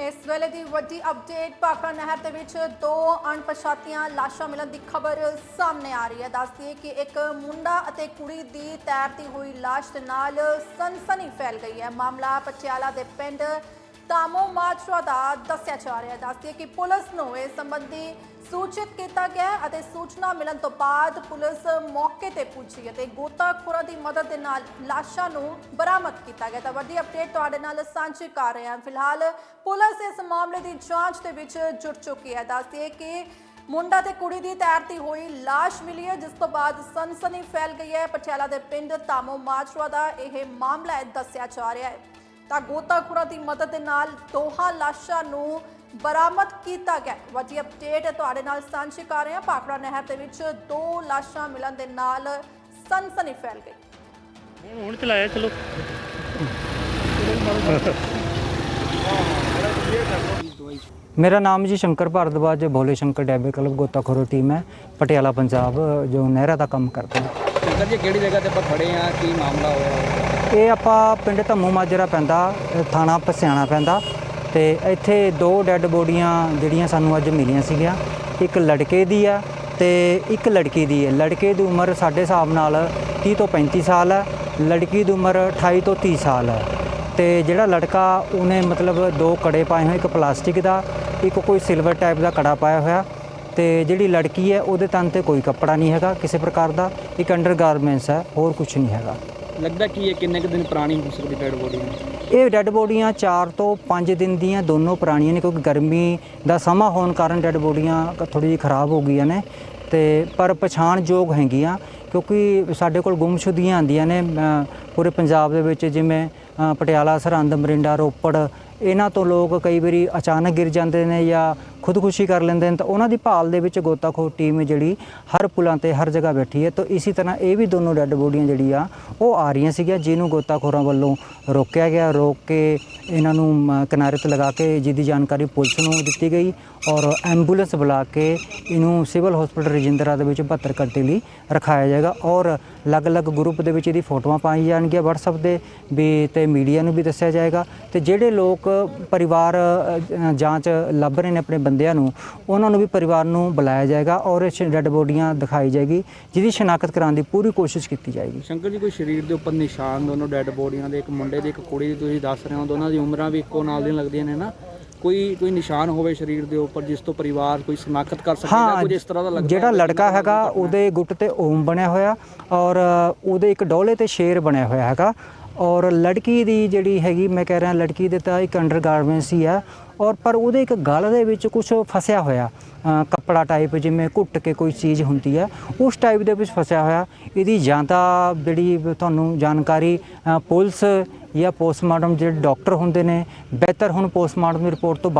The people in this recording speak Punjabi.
ਇਸ ਵੇਲੇ ਦੀ ਵੱਡੀ ਅਪਡੇਟ ਪਾਖੜਾ ਨਹਿਰ ਦੇ ਵਿੱਚ ਦੋ ਅਣਪਛਾਤੀਆਂ ਲਾਸ਼ਾਂ ਮਿਲਣ ਦੀ ਖਬਰ ਸਾਹਮਣੇ ਆ ਰਹੀ ਹੈ। ਦੱਸਦੀ ਹੈ ਕਿ ਇੱਕ ਮੁੰਡਾ ਅਤੇ ਕੁੜੀ ਦੀ ਤੈਰਦੀ ਹੋਈ ਲਾਸ਼ ਦੇ ਨਾਲ ਸਨਸਨੀ ਫੈਲ ਗਈ ਹੈ। ਮਾਮਲਾ ਪਟਿਆਲਾ ਦੇ ਪਿੰਡ ਤਾਮੋ ਮਾਜਰਾ ਦਾ ਦੱਸਿਆ ਜਾ ਰਿਹਾ ਹੈ। ਦੱਸਦੀ ਕਿ ਪੁਲਿਸ ਨੂੰ ਇਸ ਸੰਬੰਧੀ ਸੂਚਿਤ ਕੀਤਾ ਗਿਆ ਅਤੇ ਸੂਚਨਾ ਮਿਲਣ ਤੋਂ ਬਾਅਦ ਪੁਲਿਸ ਮੌਕੇ ਤੇ ਪਹੁੰਚੀ ਅਤੇ ਗੋਤਾਖੋਰਾਂ ਦੀ ਮਦਦ ਦੇ ਨਾਲ ਲਾਸ਼ਾਂ ਨੂੰ ਬਰਾਮਦ ਕੀਤਾ ਗਿਆ ਤਾਂ ਵੱਡੀ ਅਪਡੇਟ ਤੁਹਾਡੇ ਨਾਲ ਸਾਂਝੀ ਕਰ ਰਹੇ ਹਾਂ। ਫਿਲਹਾਲ ਪੁਲਿਸ ਇਸ ਮਾਮਲੇ ਦੀ ਜਾਂਚ ਦੇ ਵਿੱਚ ਜੁਟ ਚੁੱਕੀ ਹੈ। ਦੱਸਦੀ ਕਿ ਮੁੰਡਾ ਤੇ ਕੁੜੀ ਦੀ ਤੈਰਤੀ ਹੋਈ ਲਾਸ਼ ਮਿਲੀ ਹੈ, ਜਿਸ ਤੋਂ ਬਾਅਦ ਸਨਸਨੀ ਫੈਲ ਗਈ ਹੈ। ਪਟਿਆਲਾ ਦੇ ਪਿੰਡ ਤਾਮੋ ਮਾਜਰਾ ਦਾ ਇਹ ਮਾਮਲਾ ਹੈ ਦੱਸਿਆ ਜਾ ਰਿਹਾ ਹੈ। ਤਾਂ ਗੋਤਾਖੋਰਾਂ ਦੀ ਮਦਦ ਦੇ ਨਾਲ ਦੋਹਾਂ ਲਾਸ਼ਾਂ ਨੂੰ ਬਰਾਮਦ ਕੀਤਾ ਗਿਆ। ਵੱਡੀ ਅਪਡੇਟ ਤੁਹਾਡੇ ਨਾਲ ਸਾਂਝੀ ਕਰ ਰਹੇ ਹਾਂ। ਪਾਖੜਾ ਨਹਿਰ ਦੇ ਵਿੱਚ ਦੋ ਲਾਸ਼ਾਂ ਮਿਲਣ ਦੇ ਨਾਲ ਸਨਸਨੀ ਫੈਲ ਗਈ। ਹੁਣ ਹੁਣ ਚਲਾਇਆ ਚਲੋ। ਮੇਰਾ ਨਾਮ ਜੀ ਸ਼ੰਕਰ ਭਾਰਦਵਾਜ ਭੋਲੇ ਸ਼ੰਕਰ ਡੈਬੇ ਕਲੱਬ ਗੋਤਾਖੋਰ ਟੀਮ ਹੈ। ਪਟਿਆਲਾ ਪੰਜਾਬ ਜੋ ਨਹਿਰਾ ਦਾ ਕੰਮ ਕਰਦਾ ਹੈ ਸ਼ੰਕਰ ਜੀ ਕਿਹੜੀ ਜਗ੍ਹਾ ਤੇ ਆਪਾਂ ਖੜੇ ਆ ਕੀ ਮਾਮਲਾ ਹੋਇਆ? ਇਹ ਆਪਾਂ ਪਿੰਡ ਧੰਮੂ ਮਾਜਰਾ ਪੈਂਦਾ ਥਾਣਾ ਪਸਿਆਣਾ ਪੈਂਦਾ ਤੇ ਇੱਥੇ ਦੋ ਡੈੱਡ ਬੋਡੀਆਂ ਜਿਹੜੀਆਂ ਸਾਨੂੰ ਅੱਜ ਮਿਲੀਆਂ ਸੀਗੀਆਂ, ਇੱਕ ਲੜਕੇ ਦੀ ਆ ਤੇ ਇੱਕ ਲੜਕੀ ਦੀ ਹੈ ਲੜਕੇ ਦੀ ਉਮਰ ਸਾਡੇ ਹਿਸਾਬ ਨਾਲ 30 ਤੋਂ 35 ਸਾਲ ਹੈ ਲੜਕੀ ਦੀ ਉਮਰ 28 ਤੋਂ 30 ਸਾਲ ਹੈ ਤੇ ਜਿਹੜਾ ਲੜਕਾ ਉਹਨੇ ਮਤਲਬ ਦੋ ਕੜੇ ਪਾਏ ਹੋਏ, ਇੱਕ ਪਲਾਸਟਿਕ ਦਾ, ਇੱਕ ਕੋਈ ਸਿਲਵਰ ਟਾਈਪ ਦਾ ਕੜਾ ਪਾਇਆ ਹੋਇਆ ਤੇ ਜਿਹੜੀ ਲੜਕੀ ਹੈ ਉਹਦੇ ਤਨ ਤੇ ਕੋਈ ਕੱਪੜਾ ਨਹੀਂ ਹੈਗਾ ਕਿਸੇ ਪ੍ਰਕਾਰ ਦਾ, ਇੱਕ ਅੰਡਰਗਾਰਮੈਂਟਸ ਹੈ ਹੋਰ ਕੁਝ ਨਹੀਂ ਹੈਗਾ। ਲੱਗਦਾ ਕੀ ਇਹ ਕਿੰਨੇ ਕੁ ਦਿਨ ਪੁਰਾਣੀ ਹੋ ਸਕਦੀ ਡੈਡ ਬੋਡੀ ਇਹ ਡੈੱਡ ਬੋਡੀਆਂ 4 ਤੋਂ 5 ਦਿਨ ਦੀਆਂ ਦੋਨੋਂ ਪੁਰਾਣੀਆਂ ਨੇ ਕਿਉਂਕਿ ਗਰਮੀ ਦਾ ਸਮਾਂ ਹੋਣ ਕਾਰਨ ਡੈੱਡ ਬੋਡੀਆਂ ਥੋੜੀ ਜਿਹੀ ਖਰਾਬ ਹੋ ਗਈਆਂ ਨੇ। ਤੇ ਪਰ ਪਛਾਣਯੋਗ ਹੈਗੀਆਂ ਕਿਉਂਕਿ ਸਾਡੇ ਕੋਲ ਗੁੰਮਸ਼ੁਦੀਆਂ ਆਉਂਦੀਆਂ ਨੇ ਅ, ਪੂਰੇ ਪੰਜਾਬ ਦੇ ਵਿੱਚ ਜਿਵੇਂ ਅ, ਪਟਿਆਲਾ ਸਰਹੰਦ ਮਰਿੰਡਾ ਰੋਪੜ ਇਹਨਾਂ ਤੋਂ ਲੋਕ ਕਈ ਵਾਰੀ ਅਚਾਨਕ ਗਿਰ ਜਾਂਦੇ ਨੇ ਜਾਂ ਖੁਦਕੁਸ਼ੀ ਕਰ ਲੈਂਦੇ ਨੇ ਤਾਂ ਉਹਨਾਂ ਦੀ ਭਾਲ ਦੇ ਵਿੱਚ ਗੋਤਾਖੋਰ ਟੀਮ ਜਿਹੜੀ ਹਰ ਪੁਲਾਂ ਤੇ ਹਰ ਜਗ੍ਹਾ ਬੈਠੀ ਹੈ। ਤਾਂ ਇਸੇ ਤਰ੍ਹਾਂ ਇਹ ਵੀ ਦੋਨੋਂ ਡੈੱਡ ਬੋਡੀਆਂ ਜਿਹੜੀ ਆ ਉਹ ਆ ਰਹੀਆਂ ਸੀਗੀਆਂ ਜਿਹਨੂੰ ਗੋਤਾਖੋਰਾਂ ਵੱਲੋਂ ਰੋਕਿਆ ਗਿਆ। ਰੋਕ ਕੇ ਇਹਨਾਂ ਨੂੰ ਕਿਨਾਰੇ ਤੇ ਲਗਾ ਕੇ ਜਿਹਦੀ ਜਾਣਕਾਰੀ ਪੁਲਿਸ ਨੂੰ ਦਿੱਤੀ ਗਈ ਔਰ ਐਂਬੂਲੈਂਸ ਬੁਲਾ ਕੇ ਇਹਨੂੰ ਸਿਵਲ ਹਸਪੀਟਲ ਰਜਿੰਦਰਾ ਦੇ ਵਿੱਚ 72 ਘੰਟੇ ਲਈ ਰਖਾਇਆ ਜਾਏਗਾ ਔਰ ਅਲੱਗ-ਅਲੱਗ ਗਰੁੱਪ ਦੇ ਵਿੱਚ ਇਹਦੀ ਫੋਟੋਆਂ ਪਾਈ ਜਾਣਗੀਆਂ। WhatsApp ਦੇ ਵੀ ਤੇ ਮੀਡੀਆ ਨੂੰ ਵੀ ਦੱਸਿਆ ਜਾਏਗਾ। ਤੇ ਜਿਹੜੇ ਲੋਕ ਪਰਿਵਾਰ ਜਾਂਚ ਲੱਭ ਰਹੇ ਨੇ ਆਪਣੇ ਬੰਦਿਆਂ ਨੂੰ ਉਹਨਾਂ ਨੂੰ ਵੀ ਪਰਿਵਾਰ ਨੂੰ ਬੁਲਾਇਆ ਜਾਏਗਾ ਔਰ ਡੈੱਡ ਬੋਡੀਆਂ ਦਿਖਾਈ ਜਾਏਗੀ ਜਿਹਦੀ ਸ਼ਨਾਖਤ ਕਰਾਉਣ ਦੀ ਪੂਰੀ ਕੋਸ਼ਿਸ਼ ਕੀਤੀ ਜਾਏਗੀ ਸ਼ੰਕਰ ਜੀ ਕੋਈ ਸਰੀਰ ਦੇ ਉੱਪਰ ਨਿਸ਼ਾਨ ਦੋਨੋਂ ਡੈਡ ਬੋਡੀਆਂ ਦੇ ਇੱਕ ਮੁੰਡੇ ਦੀ ਇੱਕ ਕੁੜੀ ਦੀ ਤੁਸੀਂ ਦੱਸ ਰਹੇ ਹੋ ਦੋਨਾਂ ਦੀ ਉਮਰਾਂ ਵੀ ਇੱਕੋ ਨਾਲ ਦੀਆਂ ਲੱਗਦੀਆਂ ਨੇ ਨਾ ਕੋਈ ਕੋਈ ਨਿਸ਼ਾਨ ਹੋਵੇ ਸਰੀਰ ਦੇ ਉੱਪਰ ਜਿਸ ਤੋਂ ਪਰਿਵਾਰ ਕੋਈ ਸ਼ਨਾਖਤ ਕਰ ਸਕੇ ਜਾਂ ਹਾਂ ਕੁਝ ਇਸ ਤਰ੍ਹਾਂ ਦਾ ਲੱਗਦਾ ਜਿਹੜਾ? ਲੜਕਾ ਹੈਗਾ ਉਹਦੇ ਗੁੱਟ ਤੇ ਓਮ ਬਣਿਆ ਹੋਇਆ ਔਰ ਉਹਦੇ ਇੱਕ ਡੋਲੇ ਤੇ ਸ਼ੇਰ ਬਣਿਆ ਹੋਇਆ ਹੈਗਾ ਔਰ ਲੜਕੀ ਦੀ ਜਿਹੜੀ ਹੈਗੀ, ਮੈਂ ਕਹਿ ਰਿਹਾ, ਲੜਕੀ ਦੇ ਤਾਂ ਇੱਕ ਅੰਡਰਗਾਰਮੈਂਟਸ ਹੀ ਆ। ਔਰ ਪਰ ਉਹਦੇ ਇੱਕ ਗਲ ਦੇ ਵਿੱਚ ਕੁਝ ਫਸਿਆ ਹੋਇਆ ਕੱਪੜਾ ਟਾਈਪ ਜਿਵੇਂ ਘੁੱਟ ਕੇ ਕੋਈ ਚੀਜ਼ ਹੁੰਦੀ ਹੈ ਉਸ ਟਾਈਪ ਦੇ ਵਿੱਚ ਫਸਿਆ ਹੋਇਆ। ਇਹਦੀ ਜਾਂ ਤਾਂ ਜਿਹੜੀ ਤੁਹਾਨੂੰ ਜਾਣਕਾਰੀ ਪੁਲਿਸ ਜਾਂ ਪੋਸਟਮਾਰਟਮ ਜਿਹੜੇ ਡਾਕਟਰ ਹੁੰਦੇ ਨੇ, ਬਿਹਤਰ ਹੁਣ ਪੋਸਟਮਾਰਟਮ ਦੀ ਰਿਪੋਰਟ ਤੋਂ ਬਾਅਦ